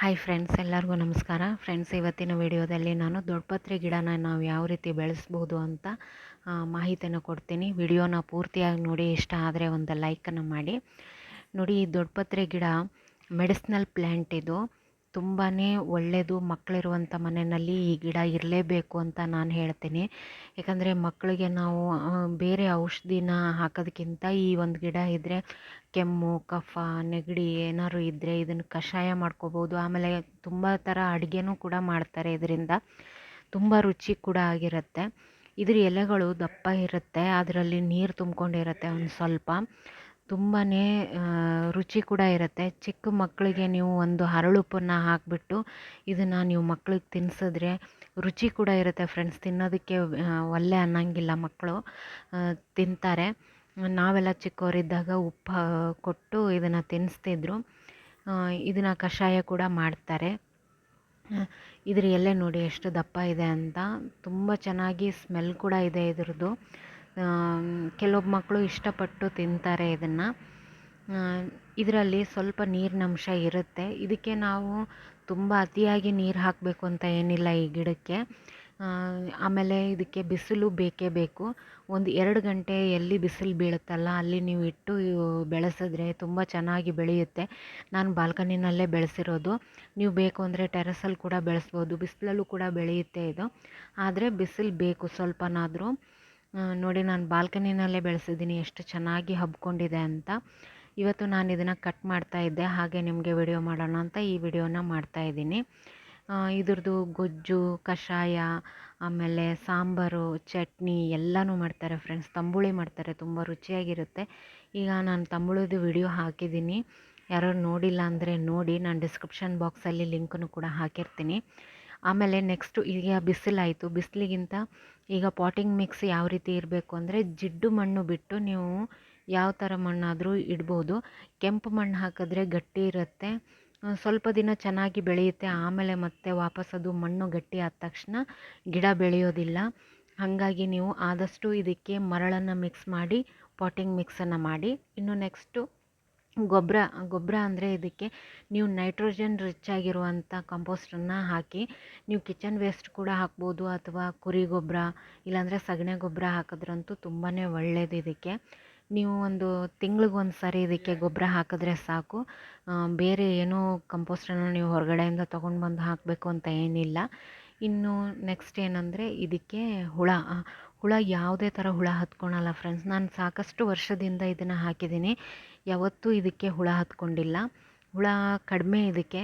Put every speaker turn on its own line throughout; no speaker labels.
Hi friends ಎಲ್ಲರಿಗೂ ನಮಸ್ಕಾರ. Friends ಇವತ್ತಿನ ವಿಡಿಯೋದಲ್ಲಿ ನಾನು ದೊಡ್ಡಪತ್ರೆ ಗಿಡನ ನಾವು ಯಾವ ರೀತಿ ಬೆಳೆಸ್ಬೋದು ಅಂತ ಮಾಹಿತಿಯನ್ನು ಕೊಡ್ತೀನಿ. ವಿಡಿಯೋನ ಪೂರ್ತಿಯಾಗಿ ನೋಡಿ, ಇಷ್ಟ ಆದರೆ ಒಂದು ಲೈಕನ್ನು ಮಾಡಿ. ನೋಡಿ, ಈ ದೊಡ್ಡಪತ್ರೆ ಗಿಡ ಮೆಡಿಸ್ನಲ್ ಪ್ಲ್ಯಾಂಟ್ ಇದು. ತುಂಬಾ ಒಳ್ಳೆಯದು ಮಕ್ಕಳಿರುವಂಥ ಮನೆಯಲ್ಲಿ ಈ ಗಿಡ ಇರಲೇಬೇಕು ಅಂತ ನಾನು ಹೇಳ್ತೀನಿ. ಯಾಕಂದರೆ ಮಕ್ಕಳಿಗೆ ನಾವು ಬೇರೆ ಔಷಧಿನ ಹಾಕೋದಕ್ಕಿಂತ ಈ ಒಂದು ಗಿಡ ಇದ್ದರೆ ಕೆಮ್ಮು, ಕಫ, ನೆಗಡಿ ಏನಾದ್ರು ಇದ್ದರೆ ಇದನ್ನು ಕಷಾಯ ಮಾಡ್ಕೋಬೋದು. ಆಮೇಲೆ ತುಂಬ ಥರ ಅಡುಗೆನೂ ಕೂಡ ಮಾಡ್ತಾರೆ ಇದರಿಂದ. ತುಂಬ ರುಚಿ ಕೂಡ ಆಗಿರುತ್ತೆ. ಇದ್ರ ಎಲೆಗಳು ದಪ್ಪ ಇರುತ್ತೆ. ಅದರಲ್ಲಿ ನೀರು ತುಂಬ್ಕೊಂಡಿರುತ್ತೆ ಒಂದು ಸ್ವಲ್ಪ. ತುಂಬಾ ರುಚಿ ಕೂಡ ಇರುತ್ತೆ. ಚಿಕ್ಕ ಮಕ್ಕಳಿಗೆ ನೀವು ಒಂದು ಹರಳುಪ್ಪನ್ನು ಹಾಕಿಬಿಟ್ಟು ಇದನ್ನು ನೀವು ಮಕ್ಳಿಗೆ ತಿನ್ನಿಸಿದ್ರೆ ರುಚಿ ಕೂಡ ಇರುತ್ತೆ ಫ್ರೆಂಡ್ಸ್. ತಿನ್ನೋದಕ್ಕೆ ಒಲ್ಲೆ ಅನ್ನಂಗಿಲ್ಲ ಮಕ್ಕಳು ತಿಂತಾರೆ. ನಾವೆಲ್ಲ ಚಿಕ್ಕವರಿದ್ದಾಗ ಉಪ್ಪು ಕೊಟ್ಟು ಇದನ್ನು ತಿನ್ನಿಸ್ತಿದ್ರು ಇದನ್ನು ಕಷಾಯ ಕೂಡ ಮಾಡ್ತಾರೆ. ಇದರ ಇದ್ರ ಎಲೆ ನೋಡಿ ಎಷ್ಟು ದಪ್ಪ ಇದೆ ಅಂತ. ತುಂಬ ಚೆನ್ನಾಗಿ ಸ್ಮೆಲ್ ಕೂಡ ಇದೆ ಇದ್ರದ್ದು. ಕೆಲವೊಬ್ಬ ಮಕ್ಕಳು ಇಷ್ಟಪಟ್ಟು ತಿಂತಾರೆ ಇದನ್ನು. ಇದರಲ್ಲಿ ಸ್ವಲ್ಪ ನೀರಿನಂಶ ಇರುತ್ತೆ. ಇದಕ್ಕೆ ನಾವು ತುಂಬ ಅತಿಯಾಗಿ ನೀರು ಹಾಕಬೇಕು ಅಂತ ಏನಿಲ್ಲ ಈ ಗಿಡಕ್ಕೆ. ಆಮೇಲೆ ಇದಕ್ಕೆ ಬಿಸಿಲು ಬೇಕೇ ಬೇಕು. ಒಂದು ಎರಡು ಗಂಟೆ ಎಲ್ಲಿ ಬಿಸಿಲು ಬೀಳುತ್ತಲ್ಲ, ಅಲ್ಲಿ ನೀವು ಇಟ್ಟು ಬೆಳೆಸಿದ್ರೆ ತುಂಬ ಚೆನ್ನಾಗಿ ಬೆಳೆಯುತ್ತೆ. ನಾನು ಬಾಲ್ಕನಿನಲ್ಲೇ ಬೆಳೆಸಿರೋದು. ನೀವು ಬೇಕು ಅಂದರೆ ಟೆರೆಸಲ್ಲಿ ಕೂಡ ಬೆಳೆಸ್ಬೋದು. ಬಿಸಿಲಲ್ಲೂ ಕೂಡ ಬೆಳೆಯುತ್ತೆ ಇದು. ಆದರೆ ಬಿಸಿಲು ಬೇಕು ಸ್ವಲ್ಪನಾದರೂ. ನೋಡಿ ನಾನು ಬಾಲ್ಕನಿನಲ್ಲೇ ಬೆಳೆಸಿದ್ದೀನಿ, ಎಷ್ಟು ಚೆನ್ನಾಗಿ ಹಬ್ಕೊಂಡಿದೆ ಅಂತ. ಇವತ್ತು ನಾನು ಇದನ್ನು ಕಟ್ ಮಾಡ್ತಾ ಇದ್ದೆ, ಹಾಗೆ ನಿಮಗೆ ವಿಡಿಯೋ ಮಾಡೋಣ ಅಂತ ಈ ವಿಡಿಯೋನ ಮಾಡ್ತಾ ಇದ್ದೀನಿ. ಇದ್ರದ್ದು ಗೊಜ್ಜು, ಕಷಾಯ, ಆಮೇಲೆ ಸಾಂಬಾರು, ಚಟ್ನಿ ಎಲ್ಲನೂ ಮಾಡ್ತಾರೆ ಫ್ರೆಂಡ್ಸ್ ತಂಬುಳಿ ಮಾಡ್ತಾರೆ, ತುಂಬ ರುಚಿಯಾಗಿರುತ್ತೆ. ಈಗ ನಾನು ತಂಬುಳಿದು ವಿಡಿಯೋ ಹಾಕಿದ್ದೀನಿ. ಯಾರು ನೋಡಿಲ್ಲ ಅಂದರೆ ನೋಡಿ, ನಾನು ಡಿಸ್ಕ್ರಿಪ್ಷನ್ ಬಾಕ್ಸಲ್ಲಿ ಲಿಂಕನ್ನು ಕೂಡ ಹಾಕಿರ್ತೀನಿ. ಆಮೇಲೆ ನೆಕ್ಸ್ಟು ಈಗ ಬಿಸಿಲಾಯಿತು. ಬಿಸಿಲಿಗಿಂತ ಈಗ ಪಾಟಿಂಗ್ ಮಿಕ್ಸ್ ಯಾವ ರೀತಿ ಇರಬೇಕು ಅಂದರೆ ಜಿಡ್ಡು ಮಣ್ಣು ಬಿಟ್ಟು ನೀವು ಯಾವ ಥರ ಮಣ್ಣಾದರೂ ಇಡ್ಬೋದು. ಕೆಂಪು ಮಣ್ಣು ಹಾಕಿದ್ರೆ ಗಟ್ಟಿ ಇರುತ್ತೆ. ಸ್ವಲ್ಪ ದಿನ ಚೆನ್ನಾಗಿ ಬೆಳೆಯುತ್ತೆ. ಆಮೇಲೆ ಮತ್ತೆ ವಾಪಸ್ ಅದು ಮಣ್ಣು ಗಟ್ಟಿ ಆದ ತಕ್ಷಣ ಗಿಡ ಬೆಳೆಯೋದಿಲ್ಲ. ಹಾಗಾಗಿ ನೀವು ಆದಷ್ಟು ಇದಕ್ಕೆ ಮರಳನ್ನು ಮಿಕ್ಸ್ ಮಾಡಿ ಪಾಟಿಂಗ್ ಮಿಕ್ಸನ್ನು ಮಾಡಿ. ಇನ್ನು ನೆಕ್ಸ್ಟು ಗೊಬ್ಬರ ಗೊಬ್ಬರ ಅಂದರೆ ಇದಕ್ಕೆ ನೀವು ನೈಟ್ರೋಜನ್ ರಿಚ್ ಆಗಿರುವಂಥ ಕಂಪೋಸ್ಟನ್ನು ಹಾಕಿ, ನೀವು ಕಿಚನ್ ವೇಸ್ಟ್ ಕೂಡ ಹಾಕ್ಬೋದು ಅಥವಾ ಕುರಿ ಗೊಬ್ಬರ ಇಲ್ಲಾಂದರೆ ಸಗಣಿ ಗೊಬ್ಬರ ಹಾಕಿದ್ರಂತೂ ತುಂಬಾ ಒಳ್ಳೆಯದು ಇದಕ್ಕೆ. ನೀವು ಒಂದು ತಿಂಗ್ಳಿಗೊಂದು ಸಾರಿ ಇದಕ್ಕೆ ಗೊಬ್ಬರ ಹಾಕಿದ್ರೆ ಸಾಕು. ಬೇರೆ ಏನೂ ಕಂಪೋಸ್ಟನ್ನು ನೀವು ಹೊರಗಡೆಯಿಂದ ತೊಗೊಂಡು ಬಂದು ಹಾಕಬೇಕು ಅಂತ ಏನಿಲ್ಲ. ಇನ್ನು ನೆಕ್ಸ್ಟ್ ಏನಂದರೆ ಇದಕ್ಕೆ ಹುಳ. ಹುಳ ಯಾವುದೇ ಥರ ಹುಳ ಹತ್ಕೊಳಲ್ಲ ಫ್ರೆಂಡ್ಸ್ ನಾನು ಸಾಕಷ್ಟು ವರ್ಷದಿಂದ ಇದನ್ನು ಹಾಕಿದ್ದೀನಿ. ಯಾವತ್ತೂ ಇದಕ್ಕೆ ಹುಳ ಹತ್ಕೊಂಡಿಲ್ಲ. ಹುಳ ಕಡಿಮೆ ಇದಕ್ಕೆ.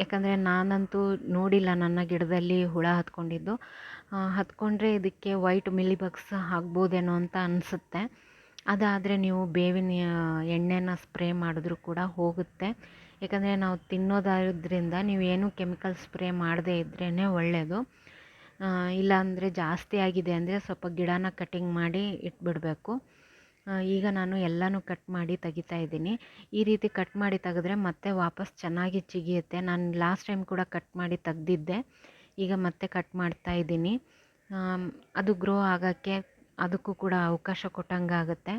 ಯಾಕಂದರೆ ನಾನಂತೂ ನೋಡಿಲ್ಲ ನನ್ನ ಗಿಡದಲ್ಲಿ ಹುಳ ಹತ್ಕೊಂಡಿದ್ದು. ಹತ್ಕೊಂಡ್ರೆ ಇದಕ್ಕೆ ವೈಟ್ ಮಿಲಿಬಗ್ಸ್ ಆಗ್ಬೋದೇನೋ ಅಂತ ಅನಿಸುತ್ತೆ. ಅದಾದರೆ ನೀವು ಬೇವಿನ ಎಣ್ಣೆನ ಸ್ಪ್ರೇ ಮಾಡಿದ್ರೂ ಕೂಡ ಹೋಗುತ್ತೆ. ಯಾಕಂದರೆ ನಾವು ತಿನ್ನೋದಾದ್ರಿಂದ ನೀವು ಏನೂ ಕೆಮಿಕಲ್ ಸ್ಪ್ರೇ ಮಾಡದೇ ಇದ್ರೇ ಒಳ್ಳೆಯದು ಇಲ್ಲಾಂದರೆ ಜಾಸ್ತಿ ಆಗಿದೆ ಅಂದರೆ ಸ್ವಲ್ಪ ಗಿಡನ ಕಟಿಂಗ್ ಮಾಡಿ ಇಟ್ಬಿಡಬೇಕು. ಈಗ ನಾನು ಎಲ್ಲನೂ ಕಟ್ ಮಾಡಿ ತೆಗಿತಾ ಇದ್ದೀನಿ. ಈ ರೀತಿ ಕಟ್ ಮಾಡಿ ತೆಗೆದ್ರೆ ಮತ್ತೆ ವಾಪಸ್ ಚೆನ್ನಾಗಿ ಚಿಗಿಯುತ್ತೆ. ನಾನು ಲಾಸ್ಟ್ ಟೈಮ್ ಕೂಡ ಕಟ್ ಮಾಡಿ ತೆಗ್ದಿದ್ದೆ. ಈಗ ಮತ್ತೆ ಕಟ್ ಮಾಡ್ತಾ ಇದ್ದೀನಿ. ಅದು ಗ್ರೋ ಆಗೋಕ್ಕೆ ಅದಕ್ಕೂ ಕೂಡ ಅವಕಾಶ ಕೊಟ್ಟಂಗಾಗುತ್ತೆ.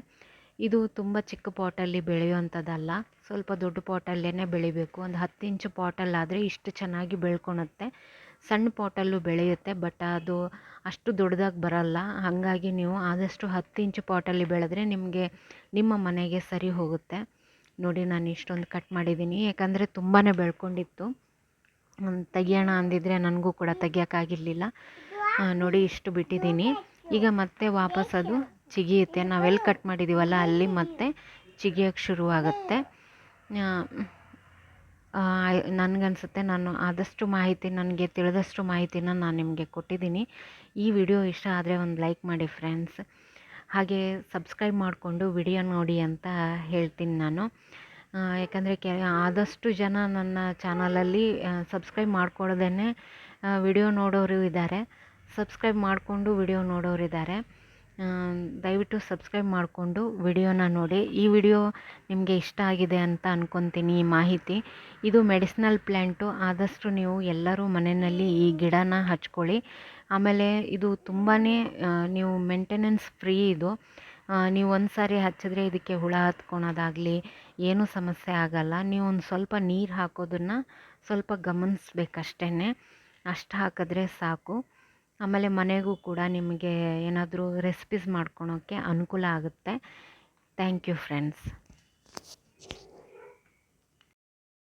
ಇದು ತುಂಬ ಚಿಕ್ಕ ಪಾಟಲ್ಲಿ ಬೆಳೆಯುವಂಥದ್ದಲ್ಲ. ಸ್ವಲ್ಪ ದೊಡ್ಡ ಪಾಟಲ್ಲೇ ಬೆಳಿಬೇಕು. ಒಂದು ಹತ್ತು ಇಂಚು ಪಾಟಲ್ಲಾದರೆ ಇಷ್ಟು ಚೆನ್ನಾಗಿ ಬೆಳ್ಕೊಳುತ್ತೆ ಸಣ್ಣ ಪಾಟಲ್ಲೂ ಬೆಳೆಯುತ್ತೆ, ಬಟ್ ಅದು ಅಷ್ಟು ದೊಡ್ಡದಾಗಿ ಬರಲ್ಲ. ಹಾಗಾಗಿ ನೀವು ಆದಷ್ಟು ಹತ್ತು ಇಂಚು ಪಾಟಲ್ಲಿ ಬೆಳೆದ್ರೆ ನಿಮಗೆ ನಿಮ್ಮ ಮನೆಗೆ ಸರಿ ಹೋಗುತ್ತೆ. ನೋಡಿ, ನಾನು ಇಷ್ಟೊಂದು ಕಟ್ ಮಾಡಿದ್ದೀನಿ. ಯಾಕಂದರೆ ತುಂಬಾ ಬೆಳ್ಕೊಂಡಿತ್ತು. ತೆಗಿಯೋಣ ಅಂದಿದ್ರೆ ನನಗೂ ಕೂಡ ತೆಗಿಯೋಕ್ಕಾಗಿರಲಿಲ್ಲ ನೋಡಿ, ಇಷ್ಟು ಬಿಟ್ಟಿದ್ದೀನಿ. ಈಗ ಮತ್ತೆ ವಾಪಸ್ ಅದು ಚಿಗಿಯುತ್ತೆ. ನಾವೆಲ್ಲಿ ಕಟ್ ಮಾಡಿದ್ದೀವಲ್ಲ ಅಲ್ಲಿ ಮತ್ತೆ ಚಿಗಿಯೋಕ್ಕೆ ಶುರುವಾಗುತ್ತೆ. ನನಗನ್ಸುತ್ತೆ, ನಾನು ಆದಷ್ಟು ಮಾಹಿತಿ, ನನಗೆ ತಿಳಿದಷ್ಟು ಮಾಹಿತಿನ ನಾನು ನಿಮಗೆ ಕೊಟ್ಟಿದ್ದೀನಿ. ಈ ವಿಡಿಯೋ ಇಷ್ಟ ಆದರೆ ಒಂದು ಲೈಕ್ ಮಾಡಿ ಫ್ರೆಂಡ್ಸ್. ಹಾಗೆ ಸಬ್ಸ್ಕ್ರೈಬ್ ಮಾಡಿಕೊಂಡು ವಿಡಿಯೋ ನೋಡಿ ಅಂತ ಹೇಳ್ತೀನಿ ನಾನು. ಯಾಕಂದರೆ ಕೆ, ಆದಷ್ಟು ಜನ ನನ್ನ ಚಾನಲಲ್ಲಿ ಸಬ್ಸ್ಕ್ರೈಬ್ ಮಾಡ್ಕೊಳ್ಳೋದೇ ವಿಡಿಯೋ ನೋಡೋರು ಇದ್ದಾರೆ ಸಬ್ಸ್ಕ್ರೈಬ್ ಮಾಡಿಕೊಂಡು ವಿಡಿಯೋ ನೋಡೋರು ಇದ್ದಾರೆ ದಯವಿಟ್ಟು ಸಬ್ಸ್ಕ್ರೈಬ್ ಮಾಡಿಕೊಂಡು ವಿಡಿಯೋನ ನೋಡಿ. ಈ ವಿಡಿಯೋ ನಿಮಗೆ ಇಷ್ಟ ಆಗಿದೆ ಅಂತ ಅಂದ್ಕೊತೀನಿ ಈ ಮಾಹಿತಿ. ಇದು ಮೆಡಿಸಿನಲ್ ಪ್ಲ್ಯಾಂಟು ಆದಷ್ಟು ನೀವು ಎಲ್ಲರೂ ಮನೆಯಲ್ಲಿ ಈ ಗಿಡನ ಹಚ್ಕೊಳ್ಳಿ. ಆಮೇಲೆ ಇದು ತುಂಬಾ ನೀವು ಮೇಂಟೆನೆನ್ಸ್ ಫ್ರೀ ಇದು. ನೀವು ಒಂದು ಸಾರಿ ಹಚ್ಚಿದ್ರೆ ಇದಕ್ಕೆ ಹುಳ ಹತ್ಕೊಳೋದಾಗಲಿ, ಏನೂ ಸಮಸ್ಯೆ ಆಗಲ್ಲ. ನೀವು ಒಂದು ಸ್ವಲ್ಪ ನೀರು ಹಾಕೋದನ್ನು ಸ್ವಲ್ಪ ಗಮನಿಸ್ಬೇಕಷ್ಟೇ ಅಷ್ಟು ಹಾಕಿದ್ರೆ ಸಾಕು. ಆಮೇಲೆ ಮನೆಗೂ ಕೂಡ ನಿಮಗೆ ಏನಾದರೂ ರೆಸಿಪೀಸ್ ಮಾಡ್ಕೊಳೋಕ್ಕೆ ಅನುಕೂಲ ಆಗುತ್ತೆ. Thank you friends